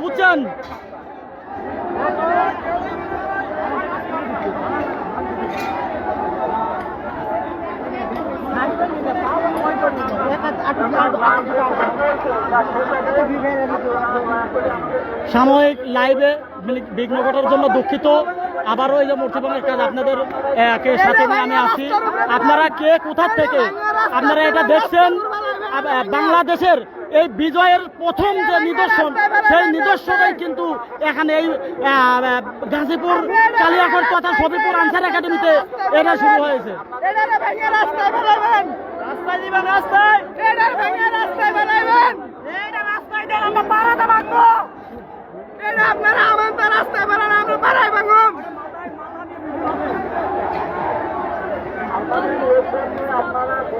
বুঝছেন সাময়িক লাইভে বিঘ্ন- ঘটার জন্য দুঃখিত। আবারও এই যে মূর্তিভঙ্গের কাজ আপনাদের কে সাথে নিয়ে আমি আসি আপনারা কে কোথা থেকে? আপনারা এটা দেখছেন? বাংলাদেশের এই বিজয়ের প্রথম যে নিদর্শন সেই নিদর্শনই কিন্তু এখানে এই গাজীপুর কালিয়াকর তথা সবিপুর আনসার একাডেমিতে এটা শুরু হয়েছে। রাস্তায় বানাবেন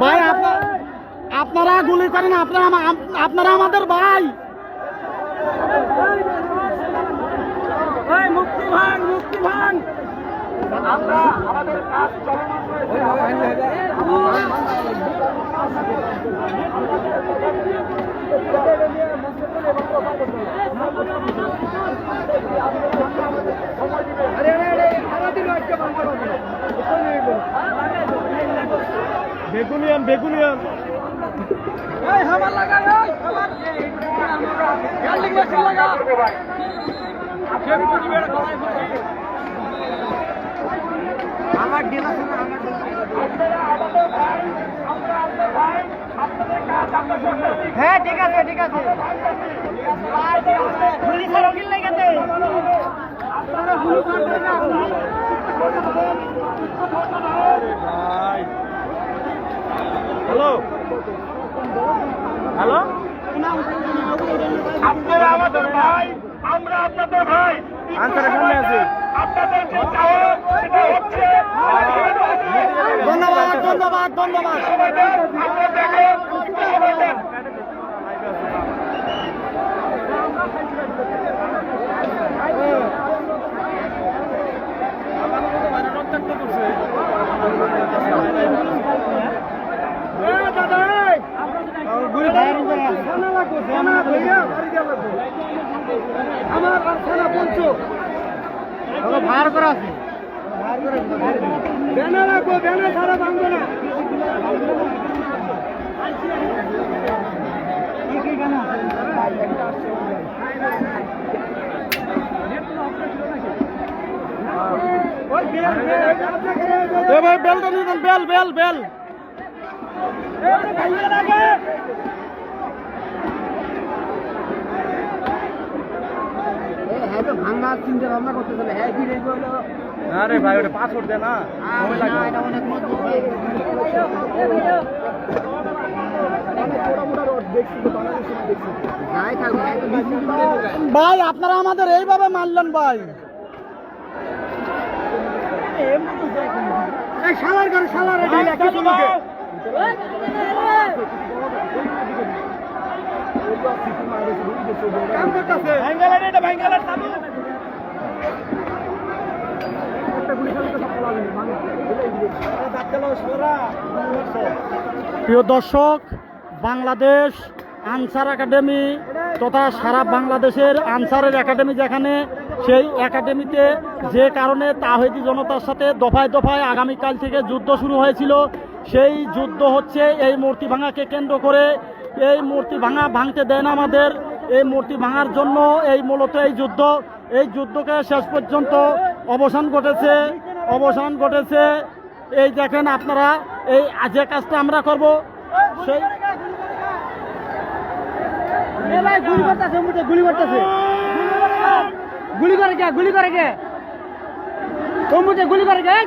ভাই আপনারা গুলি করেন আপনারা আপনারা আমাদের ভাই। মুক্তি ভাঙ মুক্তি ভাঙ। বেগুনিয়াম বেগুনিয়াম এই হামার লাগা এই হামার। গাল্ডিং মেশিন লাগা। আমার আমার হ্যাঁ ঠিক আছে ঠিক আছে। পুলিশ রকিল লাগাতে আপনারা গুলি করবেন না হ্যালো। হ্যালো। আপনারা আমাদের ভাই আমরা আপনাদের ভাই। আনসারের সামনে আছি। আপনাদের যে চাওয়া সেটা হচ্ছে ধন্যবাদ ধন্যবাদ ধন্যবাদ। দেন আমরা আমার থানা পঞ্চ ভার করা আছে ব্যানার রাখব ব্যানার ছাড়া ভাঙবো না ভাই বেলটা নিয়ে দেন বেল বেল বেল। ভাঙা চিন্তা ভাবনা করতেছে হ্যাঁ কি আরে ভাই ওটা পাসওয়ার্ড দে না। সময় লাগবে ভাই আপনারা আমাদের এইভাবে মারলেন ভাই। করে প্রিয় দর্শক বাংলাদেশ আনসার একাডেমি তথা সারা বাংলাদেশের আনসারের একাডেমি যেখানে, সেই একাডেমিতে যে কারণে তাহিদি জনতার সাথে দফায় দফায় আগামীকাল থেকে যুদ্ধ শুরু হয়েছিল, সেই যুদ্ধ হচ্ছে এই মূর্তি ভাঙাকে কেন্দ্র করে। এই মূর্তি ভাঙা ভাঙতে দেন আমাদের, এই মূর্তি ভাঙার জন্য এই মূলত এই যুদ্ধ। এই যুদ্ধকে শেষ পর্যন্ত অবসান ঘটেছে অবসান ঘটেছে। এই দেখেন আপনারা, এই যে কাজটা আমরা করব, সেই গুলি করতেছে মুটে গুলি করতেছে। গুলি করে কে, গুলি করে কে? তম্বুতে গুলি করে গেল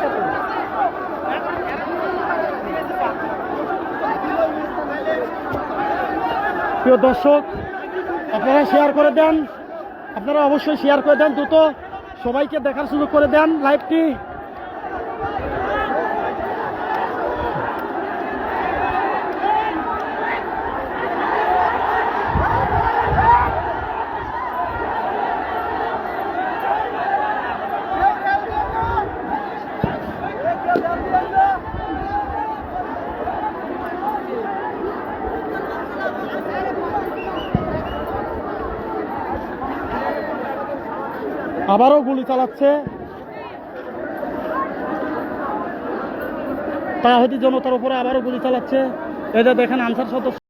প্রিয় দর্শক, আপনারা শেয়ার করে দেন। আপনারা অবশ্যই শেয়ার করে দেন দ্রুত। সবাইকে দেখার সুযোগ করে দেন লাইভটি আবারও গুলি চালাচ্ছে। তাহিদি জনতার উপরে আবারও গুলি চালাচ্ছে। এটা দেখেন আনসার সদস্য